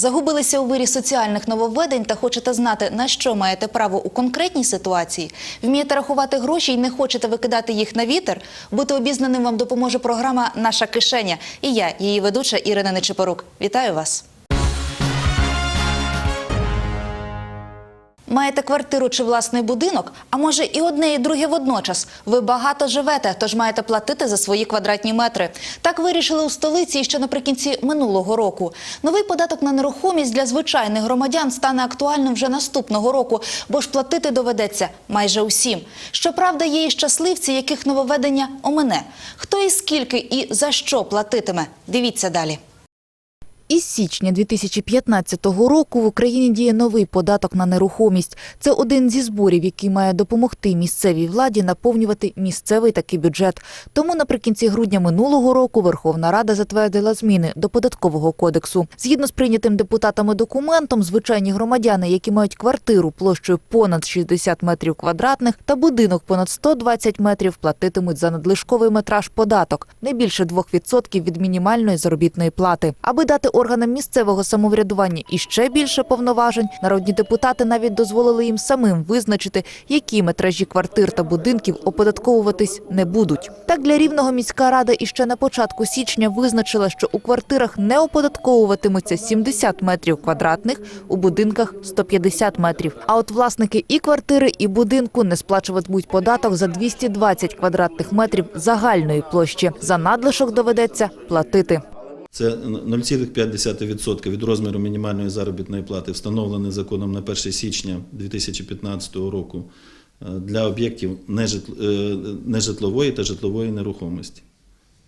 Загубилися у вирі соціальних нововведень та хочете знати, на що маєте право у конкретній ситуації? Вмієте рахувати гроші і не хочете викидати їх на вітер? Бути обізнаним вам допоможе програма Наша кишеня. І я, її ведуча Ірина Нечипорук. Вітаю вас. Маєте квартиру чи власний будинок, а може і одне, і друге водночас. Ви багато живете, тож маєте платити за свої квадратні метри. Так вирішили у столиці ще наприкінці минулого року. Новий податок на нерухомість для звичайних громадян стане актуальним вже наступного року, бо ж платити доведеться майже усім. Щоправда, є і щасливці, яких нововведення омине. Хто і скільки і за що платитиме? Дивіться далі. Із січня 2015 року в Україні діє новий податок на нерухомість. Це один зі зборів, який має допомогти місцевій владі наповнювати місцевий такий бюджет. Тому наприкінці грудня минулого року Верховна Рада затвердила зміни до податкового кодексу. Згідно з прийнятим депутатами документом, звичайні громадяни, які мають квартиру площею понад 60 метрів квадратних та будинок понад 120 метрів, платитимуть за надлишковий метраж податок не більше 2% від мінімальної заробітної плати. Аби дати органам місцевого самоврядування іще більше повноважень, народні депутати навіть дозволили їм самим визначити, які метражі квартир та будинків оподатковуватись не будуть. Так для рівного міська рада іще на початку січня визначила, що у квартирах не оподатковуватимуться 70 метрів квадратних, у будинках 150 метрів. А от власники і квартири, і будинку не сплачуватимуть податок за 220 квадратних метрів загальної площі. За надлишок доведеться платити. Це 0,5% від розміру мінімальної заробітної плати, встановлений законом на 1 січня 2015 року е, для об'єктів е, нежитлової та житлової нерухомості.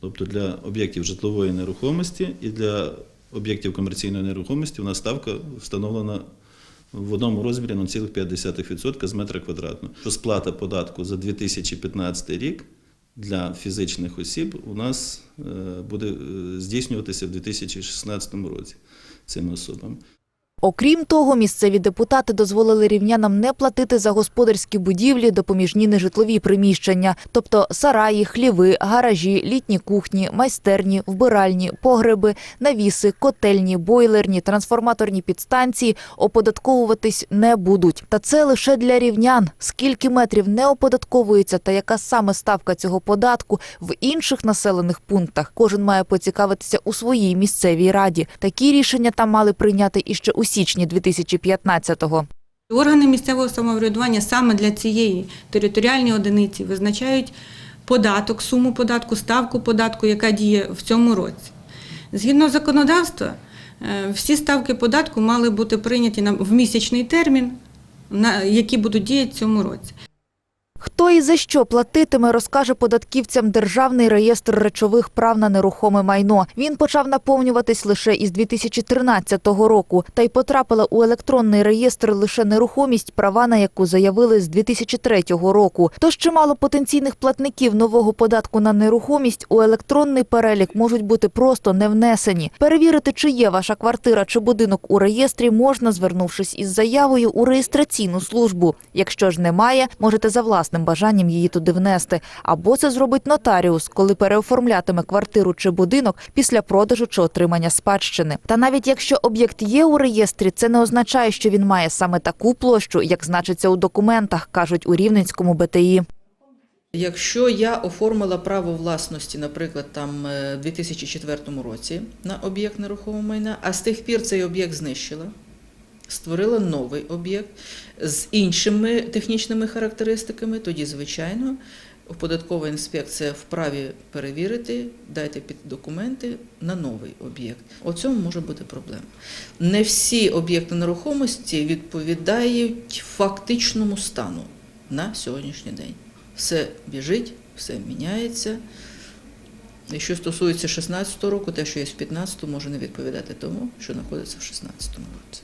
Тобто для об'єктів житлової нерухомості і для об'єктів комерційної нерухомості у нас ставка встановлена в одному розмірі 0,5% з метра квадратного. Що Сплата податку за 2015 рік для фізичних осіб у нас е, буде е, здійснюватися в 2016 році цими особами. Окрім того, місцеві депутати дозволили рівнянам не платити за господарські будівлі, допоміжні нежитлові приміщення, тобто сараї, хліви, гаражі, літні кухні, майстерні, вбиральні, погреби, навіси, котельні, бойлерні, трансформаторні підстанції оподатковуватись не будуть. Та це лише для рівнян. Скільки метрів не оподатковується та яка саме ставка цього податку в інших населених пунктах, кожен має поцікавитися у своїй місцевій раді. Такі рішення там мали прийняти іще у січні 2015-го. Органи місцевого самоврядування саме для цієї територіальної одиниці визначають податок, суму податку, ставку податку, яка діє в цьому році. Згідно законодавства, е, всі ставки податку мали бути прийняті в місячний термін, які будуть діяти в цьому році. Хто і за що платитиме, розкаже податківцям Державний реєстр речових прав на нерухоме майно. Він почав наповнюватись лише із 2013 року, та й потрапила у електронний реєстр лише нерухомість, права на яку заявили з 2003 року. Тож чимало потенційних платників нового податку на нерухомість у електронний перелік можуть бути просто не внесені. Перевірити, чи є ваша квартира чи будинок у реєстрі, можна, звернувшись із заявою у реєстраційну службу. Якщо ж немає, можете за власним бажанням її туди внести. Або це зробить нотаріус, коли переоформлятиме квартиру чи будинок після продажу чи отримання спадщини. Та навіть якщо об'єкт є у реєстрі, це не означає, що він має саме таку площу, як значиться у документах, кажуть у Рівненському БТІ. Якщо я оформила право власності, наприклад, там е, в 2004 році на об'єкт нерухомого майна, а з тих пір цей об'єкт знищила, створила новий об'єкт з іншими технічними характеристиками, тоді, звичайно, податкова інспекція вправі перевірити, дайте під документи на новий об'єкт. У цьому може бути проблема. Не всі об'єкти нерухомості відповідають фактичному стану на сьогоднішній день. Все біжить, все міняється. І що стосується 16 року, те, що є в 15, може не відповідати тому, що знаходиться в 16 році.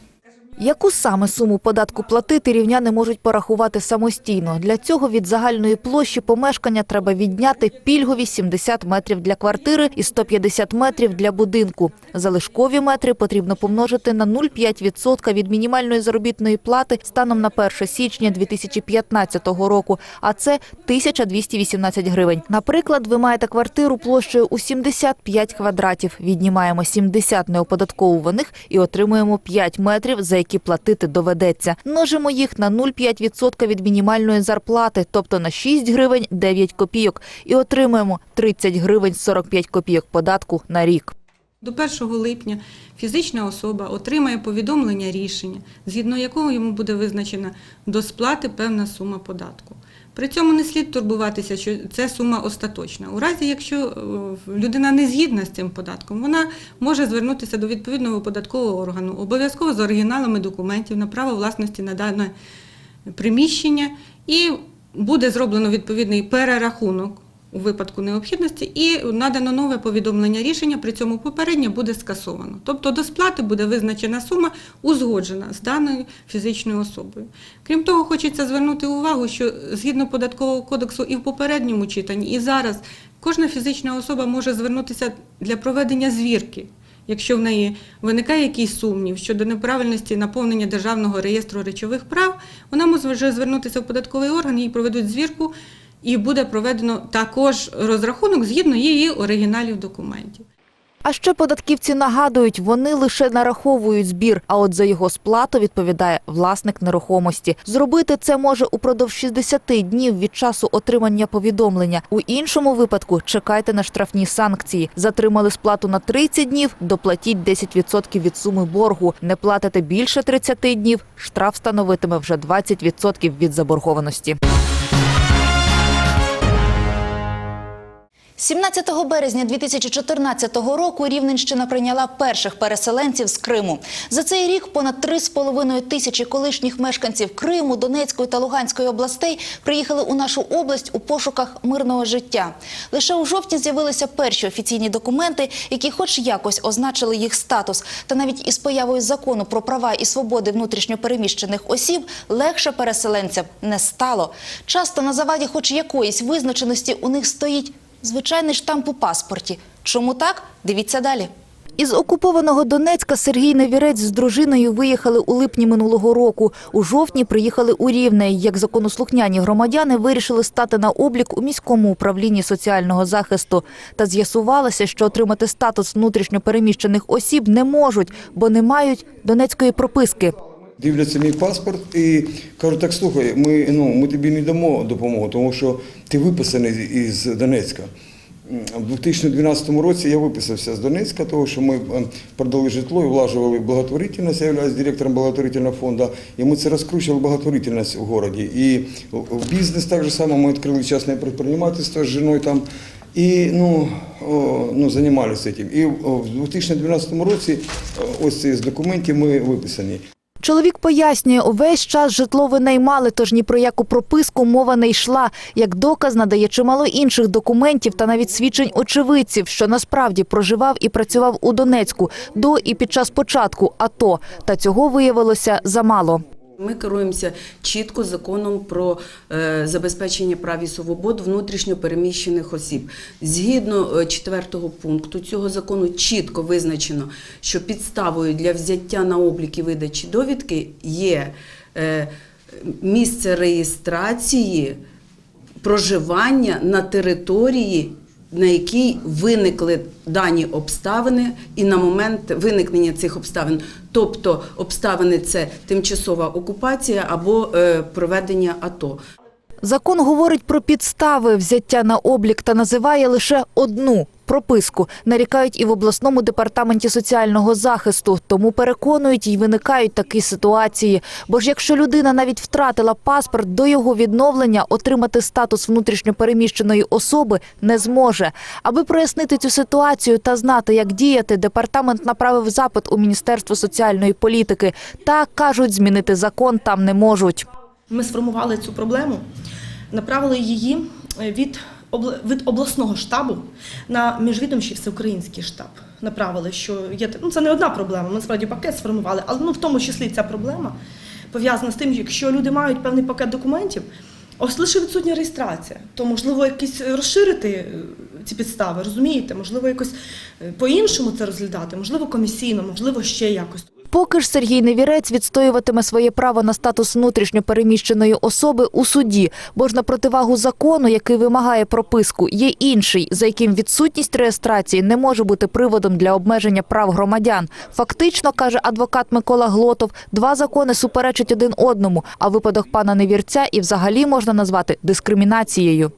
Яку саме суму податку платити рівняни можуть порахувати самостійно. Для цього від загальної площі помешкання треба відняти пільгові 70 метрів для квартири і 150 метрів для будинку. Залишкові метри потрібно помножити на 0,5% від мінімальної заробітної плати станом на 1 січня 2015 року, а це 1218 гривень. Наприклад, ви маєте квартиру площею у 75 квадратів. Віднімаємо 70 неоподатковуваних і отримуємо 5 метрів, за які платити доведеться. Множимо їх на 0,5% від мінімальної зарплати, тобто на 6 гривень 9 копійок, і отримуємо 30 гривень 45 копійок податку на рік. До 1 липня фізична особа отримає повідомлення рішення, згідно якого йому буде визначена до сплати певна сума податку. При цьому не слід турбуватися, що це сума остаточна. У разі, якщо е, людина не згідна з цим податком, вона може звернутися до відповідного податкового органу, обов'язково з оригіналами документів на право власності на дане приміщення, і буде зроблено відповідний перерахунок у випадку необхідності, і надано нове повідомлення рішення, при цьому попереднє буде скасовано. Тобто до сплати буде визначена сума, узгоджена з даною фізичною особою. Крім того, хочеться звернути увагу, що згідно податкового кодексу і в попередньому читанні, і зараз кожна фізична особа може звернутися для проведення звірки. Якщо в неї виникає якийсь сумнів щодо неправильності наповнення державного реєстру речових прав, вона може звернутися в податковий орган, їй проведуть звірку, і буде проведено також розрахунок згідно її оригіналів документів. А ще податківці нагадують, вони лише нараховують збір, а от за його сплату відповідає власник нерухомості. Зробити це може упродовж 60 днів від часу отримання повідомлення. У іншому випадку чекайте на штрафні санкції. Затримали сплату на 30 днів, доплатіть 10% від суми боргу. Не платите більше 30 днів, штраф становитиме вже 20% від заборгованості. 17 березня 2014 року Рівненщина прийняла перших переселенців з Криму. За цей рік понад 3,5 тисячі колишніх мешканців Криму, Донецької та Луганської областей приїхали у нашу область у пошуках мирного життя. Лише у жовтні з'явилися перші офіційні документи, які хоч якось означили їх статус. Та навіть із появою закону про права і свободи внутрішньопереміщених осіб легше переселенцям не стало. Часто на заваді хоч якоїсь визначеності у них стоїть звичайний штамп у паспорті. Чому так? Дивіться далі. Із окупованого Донецька Сергій Невірець з дружиною виїхали у липні минулого року. У жовтні приїхали у Рівне. Як законослухняні громадяни вирішили стати на облік у міському управлінні соціального захисту. Та з'ясувалося, що отримати статус внутрішньопереміщених осіб не можуть, бо не мають донецької прописки. Дивляться мій паспорт і кажуть, так слухай, ми, ну, ми тобі не дамо допомогу, тому що ти виписаний із Донецька. У 2012 році я виписався з Донецька, тому що ми е, продали житло і влажували благотворительність, я являюсь директором благотворительного фонду, і ми це розкручували благотворительність у місті. І в бізнес так же само ми відкрили частне підприємництво з жіною там. І ну, ну, займалися цим. І в 2012 році ось ці з документів ми виписані. Чоловік пояснює, увесь час житло винаймали, тож ні про яку прописку мова не йшла. Як доказ надає чимало інших документів та навіть свідчень очевидців, що насправді проживав і працював у Донецьку до і під час початку АТО. Та цього виявилося замало. Ми керуємося чітко законом про е, забезпечення прав і свобод внутрішньо переміщених осіб. Згідно е, четвертого пункту цього закону чітко визначено, що підставою для взяття на облік і видачі довідки є е, місце реєстрації проживання на території, на якій виникли дані обставини, і на момент виникнення цих обставин, тобто обставини це тимчасова окупація або е, проведення АТО. Закон говорить про підстави взяття на облік та називає лише одну прописку. Нарікають і в обласному департаменті соціального захисту. Тому переконують, й виникають такі ситуації. Бо ж якщо людина навіть втратила паспорт, до його відновлення отримати статус внутрішньопереміщеної особи не зможе. Аби прояснити цю ситуацію та знати, як діяти, департамент направив запит у Міністерство соціальної політики. Та кажуть, змінити закон там не можуть. Ми сформували цю проблему, направили її від, обла- від обласного штабу на міжвідомчий всеукраїнський штаб. направили, що є ну це не одна проблема. Ми насправді пакет сформували, але ну в тому числі ця проблема пов'язана з тим, якщо люди мають певний пакет документів, ось лише відсутня реєстрація, то можливо якісь розширити е, ці підстави, розумієте? Можливо, якось е, по-іншому це розглядати, можливо, комісійно, можливо, ще якось. Поки ж Сергій Невірець відстоюватиме своє право на статус внутрішньо переміщеної особи у суді, бо ж на противагу закону, який вимагає прописку, є інший, за яким відсутність реєстрації не може бути приводом для обмеження прав громадян. Фактично, каже адвокат Микола Глотов, два закони суперечать один одному, а випадок пана Невірця і взагалі можна назвати дискримінацією.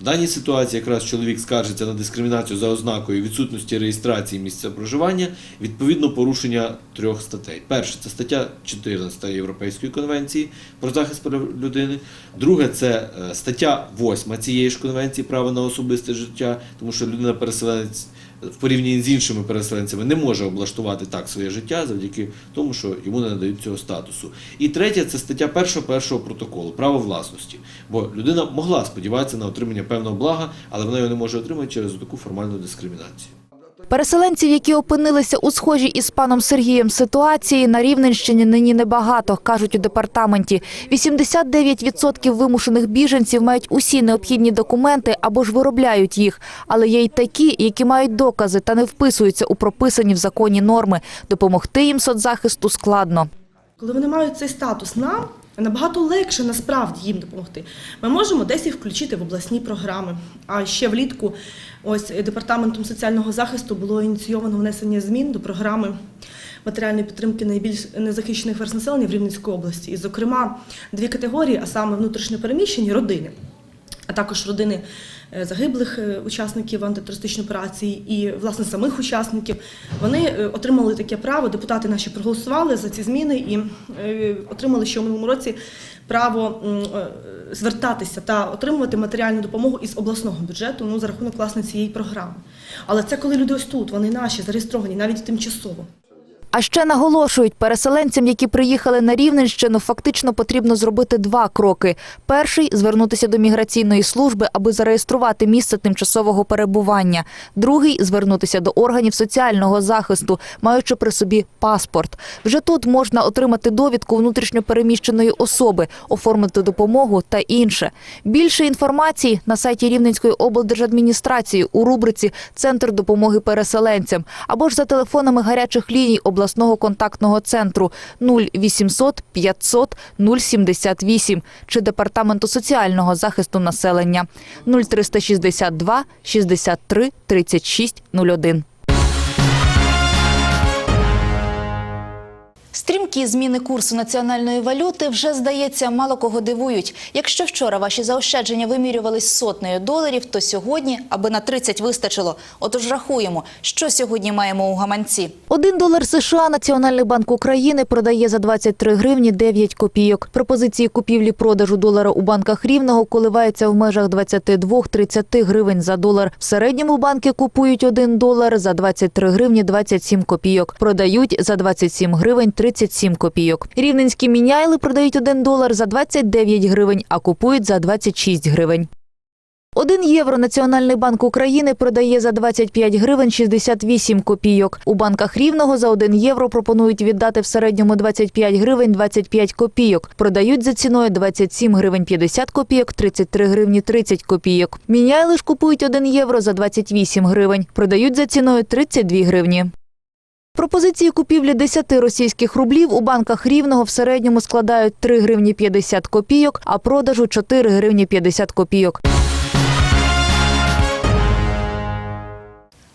В даній ситуації якраз чоловік скаржиться на дискримінацію за ознакою відсутності реєстрації місця проживання, відповідно порушення трьох статей. Перше це стаття 14 Європейської конвенції про захист прав людини. Друге це е, стаття 8 цієї ж конвенції право на особисте життя, тому що людина переселенець в порівнянні з іншими переселенцями не може облаштувати так своє життя завдяки тому, що йому не надають цього статусу. І третє це стаття першого першого протоколу право власності. Бо людина могла сподіватися на отримання певного блага, але вона його не може отримати через таку формальну дискримінацію. Переселенців, які опинилися у схожій із паном Сергієм ситуації, на Рівненщині нині небагато, кажуть у департаменті. 89% вимушених біженців мають усі необхідні документи або ж виробляють їх. Але є й такі, які мають докази та не вписуються у прописані в законі норми. Допомогти їм соцзахисту складно. Коли вони мають цей статус, нам набагато легше насправді їм допомогти. Ми можемо десь їх включити в обласні програми. А ще влітку ось департаментом соціального захисту було ініційовано внесення змін до програми матеріальної підтримки найбільш незахищених верст населення в Рівненській області. І, зокрема, дві категорії, а саме внутрішньопереміщені родини, а також родини загиблих е, учасників антитерористичної операції і власне самих учасників. Вони е, отримали таке право. Депутати наші проголосували за ці зміни і е, отримали ще в минулому році право е, звертатися та отримувати матеріальну допомогу із обласного бюджету ну за рахунок власне цієї програми. Але це коли люди ось тут, вони наші зареєстровані навіть тимчасово. А ще наголошують, переселенцям, які приїхали на Рівненщину, фактично потрібно зробити два кроки. Перший – звернутися до міграційної служби, аби зареєструвати місце тимчасового перебування. Другий – звернутися до органів соціального захисту, маючи при собі паспорт. Вже тут можна отримати довідку внутрішньопереміщеної особи, оформити допомогу та інше. Більше інформації на сайті Рівненської облдержадміністрації у рубриці «Центр допомоги переселенцям» або ж за телефонами гарячих ліній обласного контактного центру 0800 500 078 чи Департаменту соціального захисту населення 0362 63 36 01. Стрімкі зміни курсу національної валюти вже, здається, мало кого дивують. Якщо вчора ваші заощадження вимірювались сотнею доларів, то сьогодні, аби на 30 вистачило. Отож рахуємо, що сьогодні маємо у гаманці. Один долар США Національний банк України продає за 23 гривні 9 копійок. Пропозиції купівлі-продажу долара у банках Рівного коливаються в межах 22-30 гривень за долар. В середньому банки купують 1 долар за 23 гривні 27 копійок. Продають за 27 гривень 37 копійок. Рівненські міняйли продають 1 долар за 29 гривень, а купують за 26 гривень. Один євро Національний банк України продає за 25 гривень 68 копійок. У банках Рівного за 1 євро пропонують віддати в середньому 25 гривень 25 копійок. Продають за ціною 27 гривень 50 копійок, 33 гривні 30 копійок. Міняйли ж купують 1 євро за 28 гривень. Продають за ціною 32 гривні. Пропозиції купівлі 10 російських рублів у банках Рівного в середньому складають 3 гривні 50 копійок, а продажу 4 гривні 50 копійок.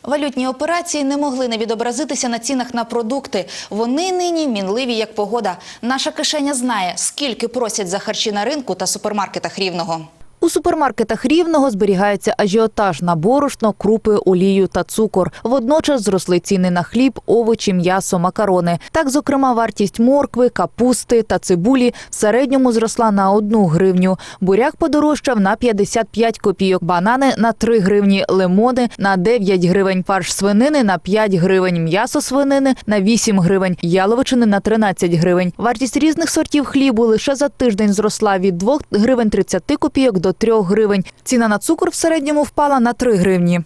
Валютні операції не могли не відобразитися на цінах на продукти. Вони нині мінливі як погода. Наша кишеня знає, скільки просять за харчі на ринку та супермаркетах рівного. У супермаркетах Рівного зберігається ажіотаж на борошно, крупи, олію та цукор. Водночас зросли ціни на хліб, овочі, м'ясо, макарони. Так, зокрема, вартість моркви, капусти та цибулі в середньому зросла на 1 гривню. Буряк подорожчав на 55 копійок, банани на 3 гривні, лимони на 9 гривень, фарш свинини на 5 гривень, м'ясо свинини на 8 гривень, яловичини на 13 гривень. Вартість різних сортів хлібу лише за тиждень зросла від 2 гривень 30 копійок до 3 гривень. Ціна на цукор в середньому впала на 3 гривні.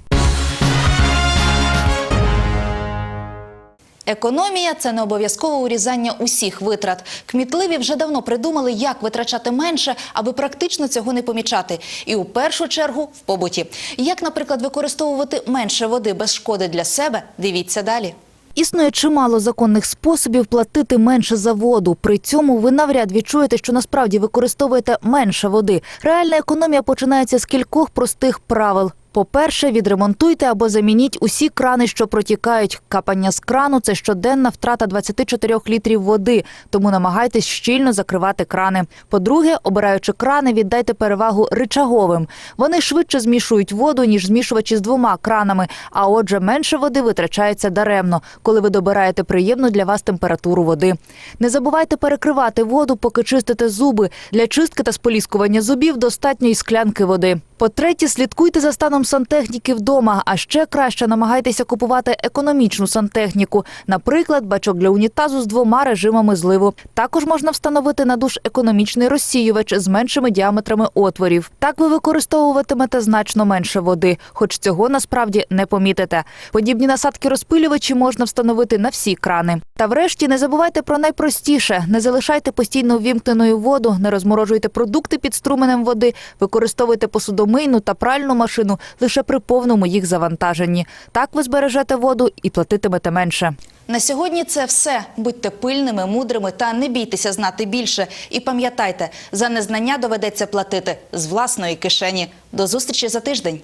Економія це не обов'язкове урізання усіх витрат. Кмітливі вже давно придумали, як витрачати менше, аби практично цього не помічати. І у першу чергу в побуті. Як, наприклад, використовувати менше води без шкоди для себе, дивіться далі. Існує чимало законних способів платити менше за воду. При цьому ви навряд відчуєте, що насправді використовуєте менше води. Реальна економія починається з кількох простих правил. По-перше, відремонтуйте або замініть усі крани, що протікають. Капання з крану це щоденна втрата 24 літрів води, тому намагайтесь щільно закривати крани. По-друге, обираючи крани, віддайте перевагу ричаговим. Вони швидше змішують воду, ніж змішувачі з двома кранами, а отже, менше води витрачається даремно, коли ви добираєте приємну для вас температуру води. Не забувайте перекривати воду, поки чистите зуби. Для чистки та споліскування зубів достатньо і склянки води. По-третє, слідкуйте за станом сантехніки вдома, а ще краще намагайтеся купувати економічну сантехніку, наприклад, бачок для унітазу з двома режимами зливу. Також можна встановити на душ економічний розсіювач з меншими діаметрами отворів. Так ви використовуватимете значно менше води, хоч цього насправді не помітите. Подібні насадки розпилювачі можна встановити на всі крани. Та врешті не забувайте про найпростіше: не залишайте постійно ввімкненою воду, не розморожуйте продукти під струменем води, використовуйте посудомийну та пральну машину лише при повному їх завантаженні. Так ви збережете воду і платитимете менше. На сьогодні це все. Будьте пильними, мудрими та не бійтеся знати більше. І пам'ятайте, за незнання доведеться платити з власної кишені. До зустрічі за тиждень.